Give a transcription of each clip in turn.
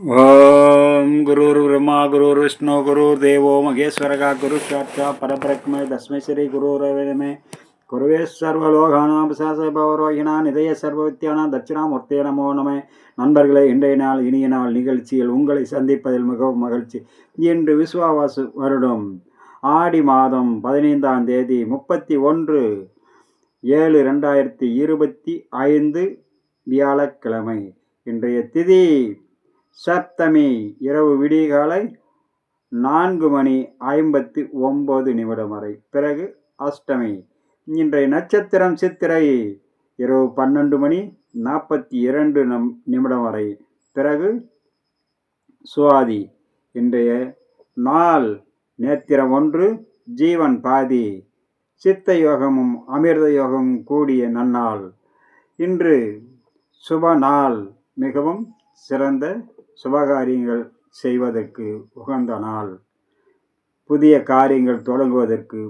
ஓம் குருர் பிரம்மா குருர் விஷ்ணு குருர் தேவோ மகேஸ்வரகா குரு சாட்சா பரபிரக்மே தஸ்மை ஸ்ரீ குருரவே குருவே சர்வலோகானாம் சாச இதய நிதய சர்வவித்யானா தட்சிணாமூர்த்தே நமோ நம. நண்பர்களே இன்றைய நாள் இனிய நாள் நிகழ்ச்சியில் உங்களை சந்திப்பதில் மிகவும் மகிழ்ச்சி. இன்று விஸ்வாவாசு வருடம். ஆடி மாதம் பதினைந்தாம் தேதி முப்பத்தி ஒன்று ஏழு ரெண்டாயிரத்தி இருபத்தி ஐந்து வியாழக்கிழமை. இன்றைய திதி சப்தமி இரவு விடிகாலை நான்கு மணி ஐம்பத்தி ஒம்பது நிமிடம் வரை. பிறகு அஷ்டமி. இன்றைய நட்சத்திரம் சித்திரை. இரவு பன்னெண்டு மணி நாற்பத்தி இரண்டு நம் நிமிடம் வரை. பிறகு சுவாதி. இன்றைய நாள். நேத்திரம் ஒன்று ஜீவன் பாதி. சித்த யோகமும் அமிர்த யோகமும் கூடிய நன்னாள். இன்று சுப நாள். மிகவும் சிறந்த சுபகாரியங்கள் செய்வதற்கு உகந்த நாள். புதிய காரியங்கள் தொடங்குவதற்கு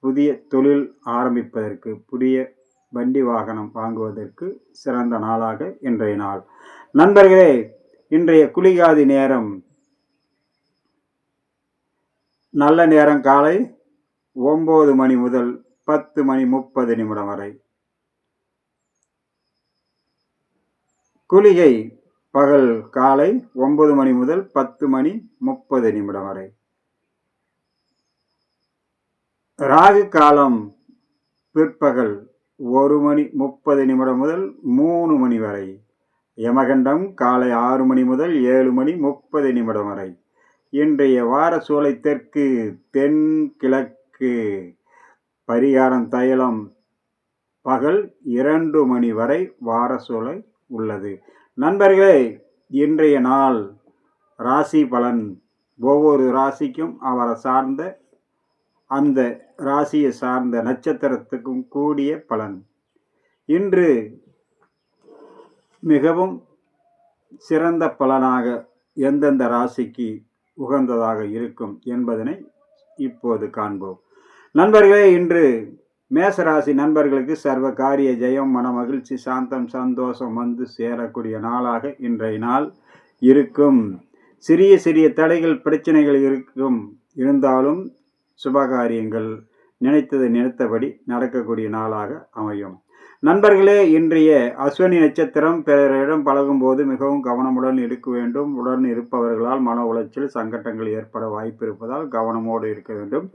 புதிய தொழில் ஆரம்பிப்பதற்கு புதிய வண்டி வாகனம் வாங்குவதற்கு சிறந்த நாளாக இன்றைய நாள். நண்பர்களே இன்றைய குளிகாதி நேரம். நல்ல நேரம் காலை ஒம்பது மணி முதல் பத்து மணி முப்பது நிமிடம் வரை. குளிகை பகல் காலை ஒன்பது மணி முதல் பத்து மணி முப்பது நிமிடம் வரை. ராகு காலம் பிற்பகல் ஒரு மணி முப்பது நிமிடம் முதல் மூணு மணி வரை. யமகண்டம் காலை ஆறு மணி முதல் ஏழு மணி முப்பது நிமிடம் வரை. இன்றைய வார சூளை தெற்கு தென் கிழக்கு. பரிகாரம் தைலம் பகல் இரண்டு மணி வரை வார சூளை உள்ளது. நண்பர்களே இன்றைய நாள் ராசி பலன். ஒவ்வொரு ராசிக்கும் அவரை சார்ந்த அந்த ராசியை சார்ந்த நட்சத்திரத்துக்கும் கூடிய பலன். இன்று மிகவும் சிறந்த பலனாக எந்தெந்த ராசிக்கு உகந்ததாக இருக்கும் என்பதனை இப்போது காண்போம். நண்பர்களே இன்று மேசராசி நண்பர்களுக்கு சர்வ காரிய ஜெயம் மன மகிழ்ச்சி சாந்தம் சந்தோஷம் வந்து சேரக்கூடிய நாளாக இன்றைய நாள் இருக்கும். சிறிய சிறிய தடைகள் பிரச்சனைகள் இருக்கும். இருந்தாலும் சுபகாரியங்கள் நினைத்தது நினைத்தபடி நடக்கக்கூடிய நாளாக அமையும். நண்பர்களே இன்றைய அஸ்வினி நட்சத்திரம் பிறரிடம் பழகும்போது மிகவும் கவனமுடன் இருக்க வேண்டும். உடன் இருப்பவர்களால் மன உளைச்சல் சங்கட்டங்கள் ஏற்பட வாய்ப்பு இருப்பதால் கவனமோடு இருக்க வேண்டும்.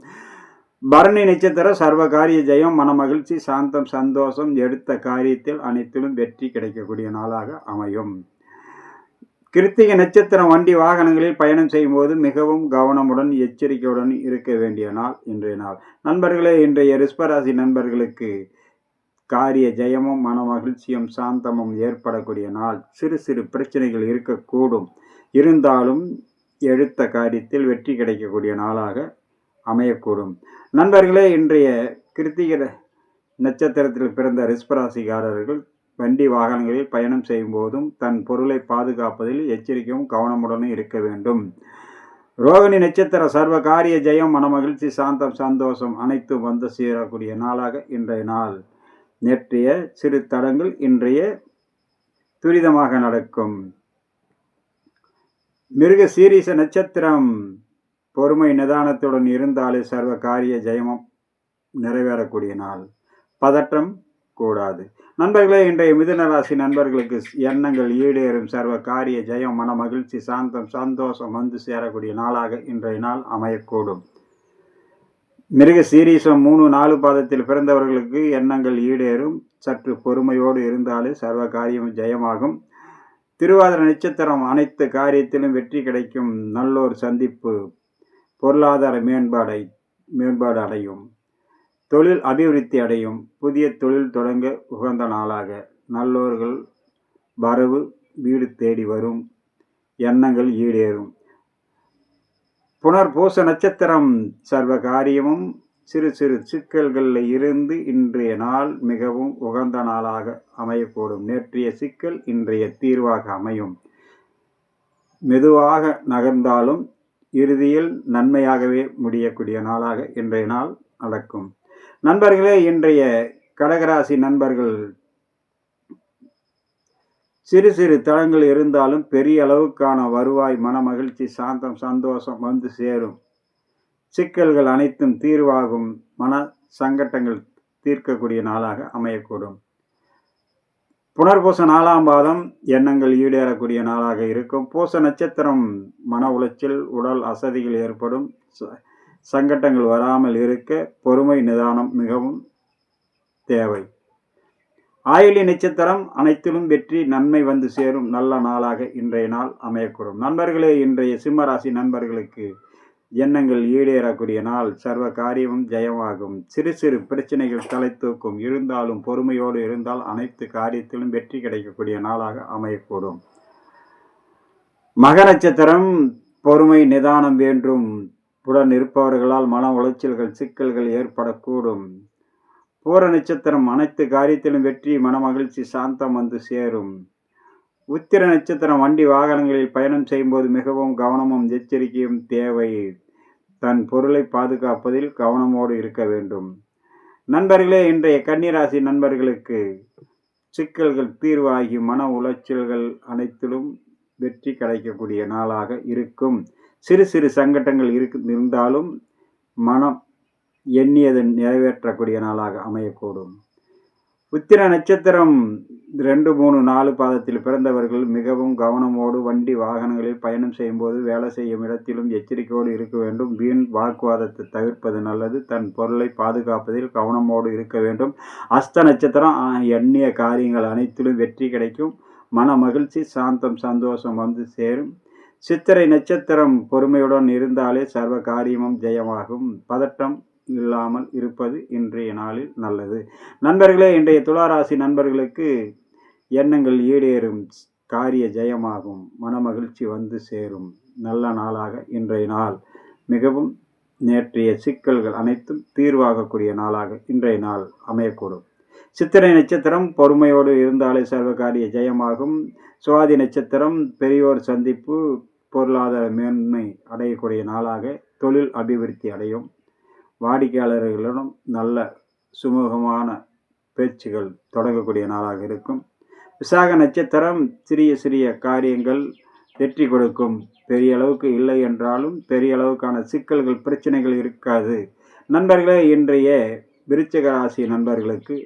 பரணி நட்சத்திரம் சர்வ காரிய ஜெயம் மனமகிழ்ச்சி சாந்தம் சந்தோஷம் எடுத்த காரியத்தில் அனைத்திலும் வெற்றி கிடைக்கக்கூடிய நாளாக அமையும். கிருத்திகை நட்சத்திரம் வண்டி வாகனங்களில் பயணம் செய்யும் போது மிகவும் கவனமுடன் எச்சரிக்கையுடன் இருக்க வேண்டிய நாள் இன்றைய நாள். நண்பர்களே இன்றைய ரிஸ்பராசி நண்பர்களுக்கு காரிய ஜெயமும் மன மகிழ்ச்சியும் சாந்தமும் ஏற்படக்கூடிய நாள். சிறு சிறு பிரச்சனைகள் இருக்கக்கூடும். இருந்தாலும் எடுத்த காரியத்தில் வெற்றி கிடைக்கக்கூடிய நாளாக அமையக்கூடும். நண்பர்களே இன்றைய கிருத்திகர நட்சத்திரத்தில் பிறந்த ரிஸ்பராசிக்காரர்கள் வண்டி வாகனங்களில் பயணம் செய்யும் போதும் தன் பொருளை பாதுகாப்பதில் எச்சரிக்கையும் கவனமுடனும் இருக்க வேண்டும். ரோகிணி நட்சத்திர சர்வ காரிய ஜெயம் மனமகிழ்ச்சி சாந்தம் சந்தோஷம் அனைத்தும் வந்து சேரக்கூடிய நாளாக இன்றைய நாள். நேற்றைய சிறு தடங்கள் இன்றைய துரிதமாக நடக்கும். மிருக சீரிச நட்சத்திரம். பொறுமை நிதானத்துடன் இருந்தாலே சர்வ காரிய ஜெயமும் நிறைவேறக்கூடிய நாள். பதற்றம் கூடாது. நண்பர்களே இன்றைய மிதுனராசி நண்பர்களுக்கு எண்ணங்கள் ஈடேறும் சர்வ காரிய ஜெயம் மன மகிழ்ச்சி சாந்தம் சந்தோஷம் வந்து சேரக்கூடிய நாளாக இன்றைய நாள் அமையக்கூடும். மிருக சீரீசம் மூணு நாலு பாதத்தில் பிறந்தவர்களுக்கு எண்ணங்கள் ஈடேறும். சற்று பொறுமையோடு இருந்தாலே சர்வ காரியம் ஜெயமாகும். திருவாதிர நட்சத்திரம் அனைத்து காரியத்திலும் வெற்றி கிடைக்கும். நல்லோர் சந்திப்பு பொருளாதார மேம்பாடை மேம்பாடு அடையும். தொழில் அபிவிருத்தி அடையும். புதிய தொழில் தொடங்க உகந்த நாளாக நல்லோர்கள் வரவு வீடு தேடி வரும். எண்ணங்கள் ஈடேறும். புனர்பூச நட்சத்திரம் சர்வ காரியமும் சிறு சிறு சிக்கல்களில் இருந்து இன்றைய நாள் மிகவும் உகந்த நாளாக அமையக்கூடும். நேற்றைய சிக்கல் இன்றைய தீர்வாக அமையும். மெதுவாக நகர்ந்தாலும் இறுதியில் நன்மையாகவே முடியக்கூடிய நாளாக இன்றைய நாள் நடக்கும். நண்பர்களே இன்றைய கடகராசி நண்பர்கள் சிறு சிறு தளங்கள் இருந்தாலும் பெரிய அளவுக்கான வருவாய் மன மகிழ்ச்சி சாந்தம் சந்தோஷம் வந்து சேரும். சிக்கல்கள் அனைத்தும் தீர்வாகும். மன சங்கட்டங்கள் தீர்க்கக்கூடிய நாளாக அமையக்கூடும். புனர்பூச நாலாம் பாதம் எண்ணங்கள் ஈடேறக்கூடிய நாளாக இருக்கும். பூச நட்சத்திரம் மன உளைச்சல் உடல் அசதிகள் ஏற்படும். ச- சங்கட்டங்கள் வராமல் இருக்க பொறுமை நிதானம் மிகவும் தேவை. ஆயுளி நட்சத்திரம் அனைத்திலும் வெற்றி நன்மை வந்து சேரும். நல்ல நாளாக இன்றைய நாள் அமையக்கூடும். நண்பர்களே இன்றைய சிம்மராசி நண்பர்களுக்கு எண்ணங்கள் ஈடேறக்கூடிய நாள். சர்வ காரியமும் ஜெயமாகும். சிறு சிறு பிரச்சனைகள் தலை தூக்கும். இருந்தாலும் பொறுமையோடு இருந்தால் அனைத்து காரியத்திலும் வெற்றி கிடைக்கக்கூடிய நாளாக அமையக்கூடும். மக நட்சத்திரம் பொறுமை நிதானம் வேண்டும் உடன் இருப்பவர்களால் மன உளைச்சல்கள் சிக்கல்கள் ஏற்படக்கூடும். பூர நட்சத்திரம் அனைத்து காரியத்திலும் வெற்றி மனமகிழ்ச்சி சாந்தம் வந்து சேரும். உத்திர நட்சத்திரம் வண்டி வாகனங்களில் பயணம் செய்யும்போது மிகவும் கவனமும் எச்சரிக்கையும் தேவை. தன் பொருளை பாதுகாப்பதில் கவனமோடு இருக்க வேண்டும். நண்பர்களே இன்றைய கன்னிராசி நண்பர்களுக்கு சிக்கல்கள் தீர்வாகி மன உளைச்சல்கள் அனைத்திலும் வெற்றி கிடைக்கக்கூடிய நாளாக இருக்கும். சிறு சிறு சங்கட்டங்கள் இருக்கு இருந்தாலும் மனம் எண்ணியது நிறைவேற்றக்கூடிய நாளாக அமையக்கூடும். உத்திர நட்சத்திரம் ரெண்டு மூணு நாலு பாதத்தில் பிறந்தவர்கள் மிகவும் கவனமோடு வண்டி வாகனங்களில் பயணம் செய்யும்போது வேலை செய்யும் இடத்திலும் எச்சரிக்கையோடு இருக்க வேண்டும். வீண் வாக்குவாதத்தை தவிர்ப்பது நல்லது. தன் பொருளை பாதுகாப்பதில் கவனமோடு இருக்க வேண்டும். அஸ்த நட்சத்திரம் எண்ணிய காரியங்கள் அனைத்திலும் வெற்றி கிடைக்கும். மன மகிழ்ச்சி சாந்தம் சந்தோஷம் வந்து சேரும். சித்திரை நட்சத்திரம் பொறுமையுடன் இருந்தாலே சர்வ காரியமும் ஜெயமாகும். பதட்டம் இல்லாமல் இருப்பது இன்றைய நாளில் நல்லது. நண்பர்களே இன்றைய துளாராசி நண்பர்களுக்கு எண்ணங்கள் ஈடேறும் காரிய ஜெயமாகும் மனமகிழ்ச்சி வந்து சேரும். நல்ல நாளாக இன்றைய நாள். மிகவும் நேற்றைய சிக்கல்கள் அனைத்தும் தீர்வாகக்கூடிய நாளாக இன்றைய நாள் அமையக்கூடும். சித்திரை நட்சத்திரம் பொறுமையோடு இருந்தாலே சர்வகாரிய ஜெயமாகும். சுவாதி நட்சத்திரம் பெரியோர் சந்திப்பு பொருளாதார மேன்மை அடையக்கூடிய நாளாக தொழில் அபிவிருத்தி அடையும். வாடிக்கையாளர்களிடம் நல்ல சுமூகமான பேச்சுகள் தொடங்கக்கூடிய நாளாக இருக்கும். விசாக நட்சத்திரம் சிறிய சிறிய காரியங்கள் வெற்றி கொடுக்கும். பெரிய அளவுக்கு இல்லை என்றாலும் பெரிய அளவுக்கான சிக்கல்கள் பிரச்சனைகள் இருக்காது. நண்பர்களே இன்றைய விருச்சக ராசி நண்பர்களுக்கு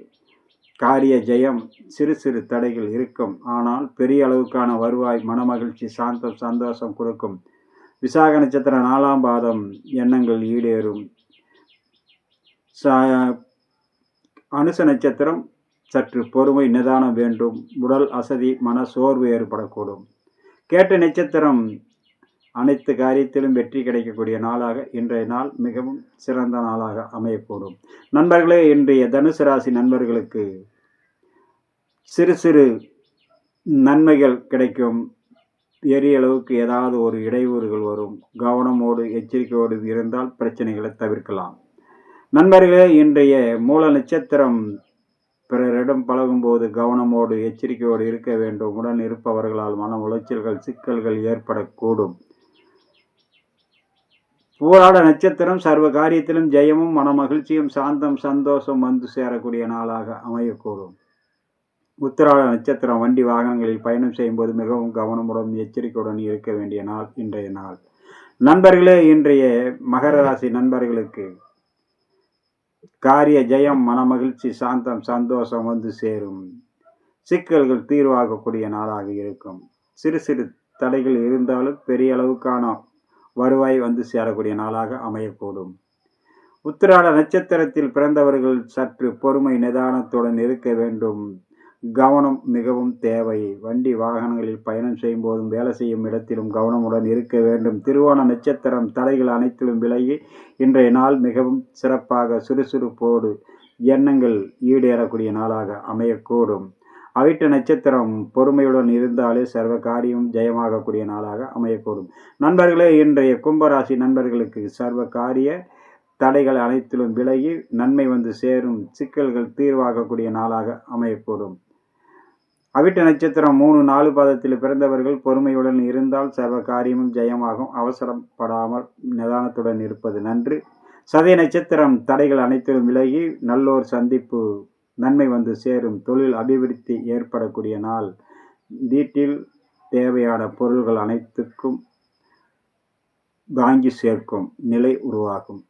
காரிய ஜெயம் சிறு சிறு தடைகள் இருக்கும். ஆனால் பெரிய அளவுக்கான வருவாய் மனமகிழ்ச்சி சாந்தம் சந்தோஷம் கொடுக்கும். விசாக நட்சத்திர நாலாம் பாதம் எண்ணங்கள் ஈடேறும். அனுச நட்சத்திரம் சற்று பொறுமை நிதானம் வேண்டும். உடல் அசதி மன சோர்வு ஏற்படக்கூடும். கேட்ட நட்சத்திரம் அனைத்து காரியத்திலும் வெற்றி கிடைக்கக்கூடிய நாளாக இன்றைய நாள் மிகவும் சிறந்த நாளாக அமையக்கூடும். நண்பர்களே இன்றைய தனுசு ராசி நண்பர்களுக்கு சிறு சிறு நன்மைகள் கிடைக்கும். பெரிய அளவுக்கு ஏதாவது ஒரு இடையூறுகள் வரும். கவனமோடு எச்சரிக்கையோடு இருந்தால் பிரச்சனைகளை தவிர்க்கலாம். நண்பர்களே இன்றைய மூல நட்சத்திரம் பிறரிடம் பழகும்போது கவனமோடு எச்சரிக்கையோடு இருக்க வேண்டும். உடன் இருப்பவர்களால் மன உளைச்சல்கள் சிக்கல்கள் ஏற்படக்கூடும். போராட நட்சத்திரம் சர்வ காரியத்திலும் ஜெயமும் மன மகிழ்ச்சியும் சாந்தம் சந்தோஷம் வந்து சேரக்கூடிய நாளாக அமையக்கூடும். உத்திராட நட்சத்திரம் வண்டி வாகனங்களில் பயணம் செய்யும்போது மிகவும் கவனமுடன் எச்சரிக்கையுடன் இருக்க வேண்டிய நாள் இன்றைய நாள். நண்பர்களே இன்றைய மகர ராசி நண்பர்களுக்கு காரிய ஜெயம் மனமகிழ்ச்சி சாந்தம் சந்தோஷம் வந்து சேரும். சிக்கல்கள் தீர்வாகக்கூடிய நாளாக இருக்கும். சிறு சிறு தடைகள் இருந்தாலும் பெரிய அளவுக்கான வருவாய் வந்து சேரக்கூடிய நாளாக அமையக்கூடும். உத்திராட நட்சத்திரத்தில் பிறந்தவர்கள் சற்று பொறுமை நிதானத்துடன் இருக்க வேண்டும். கவனம் மிகவும் தேவை. வண்டி வாகனங்களில் பயணம் செய்யும் போதும் வேலை செய்யும் இடத்திலும் கவனமுடன் இருக்க வேண்டும். திருவோண நட்சத்திரம் தடைகள் அனைத்திலும் விலகி இன்றைய நாள் மிகவும் சிறப்பாக சுறுசுறுப்போடு எண்ணங்கள் ஈடேறக்கூடிய நாளாக அமையக்கூடும். அவிட்ட நட்சத்திரம் பொறுமையுடன் இருந்தாலே சர்வ காரியம் ஜெயமாகக்கூடிய நாளாக அமையக்கூடும். நண்பர்களே இன்றைய கும்பராசி நண்பர்களுக்கு சர்வ காரிய தடைகள் அனைத்திலும் விலகி நன்மை வந்து சேரும் சிக்கல்கள் தீர்வாகக்கூடிய நாளாக அமையக்கூடும். அவிட்ட நட்சத்திரம் மூணு நாலு பாதத்தில் பிறந்தவர்கள் பொறுமையுடன் இருந்தால் சர்வ காரியமும் ஜெயமாகும். அவசரப்படாமல் நிதானத்துடன் இருப்பது நன்று. சதய நட்சத்திரம் தடைகள் அனைத்திலும் விலகி நல்லோர் சந்திப்பு நன்மை வந்து சேரும். தொழில் அபிவிருத்தி ஏற்படக்கூடிய நாள். வீட்டில் தேவையான பொருள்கள் அனைத்துக்கும் வாங்கி சேர்க்கும் நிலை உருவாகும்.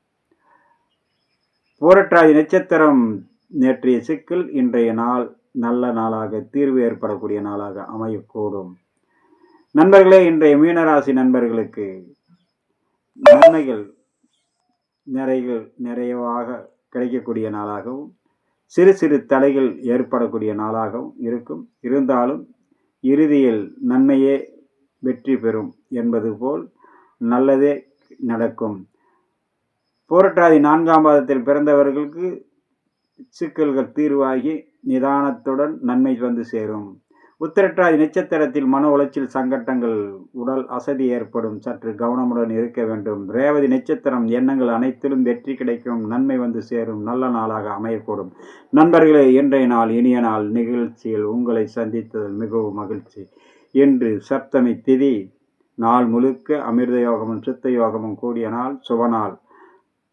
பூரட்டாதி நட்சத்திரம் நேற்றைய சிக்கல் இன்றைய நாள். நல்ல நாளாக தீர்வு ஏற்படக்கூடிய நாளாக அமையக்கூடும். நண்பர்களே இன்றைய மீனராசி நண்பர்களுக்கு நன்மைகள் நிறைகள் நிறைவாக கிடைக்கக்கூடிய நாளாகவும் சிறு சிறு தடைகள் ஏற்படக்கூடிய நாளாகவும் இருக்கும். இருந்தாலும் இறுதியில் நன்மையே வெற்றி பெறும் என்பது போல் நல்லதே நடக்கும். போராட்டாதி நான்காம் பாதத்தில் பிறந்தவர்களுக்கு சிக்கல்கள் தீர்வாகி நிதானத்துடன் நன்மை வந்து சேரும். உத்திரட்டாதி நட்சத்திரத்தில் மன உளைச்சல் சங்கட்டங்கள் உடல் அசதி ஏற்படும். சற்று கவனமுடன் இருக்க வேண்டும். ரேவதி நட்சத்திரம் எண்ணங்கள் அனைத்திலும் வெற்றி கிடைக்கும். நன்மை வந்து சேரும். நல்ல நாளாக அமையக்கூடும். நண்பர்களே இன்றைய நாள் இனிய நாள் நிகழ்ச்சியில் உங்களை சந்தித்ததில் மிகவும் மகிழ்ச்சி. இன்று சப்தமி திதி. நாள் முழுக்க அமிர்த யோகமும் சித்த யோகமும் கூடிய நாள். சுபநாள்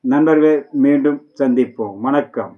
நண்பர்களே மீண்டும் சந்திப்போம். வணக்கம்.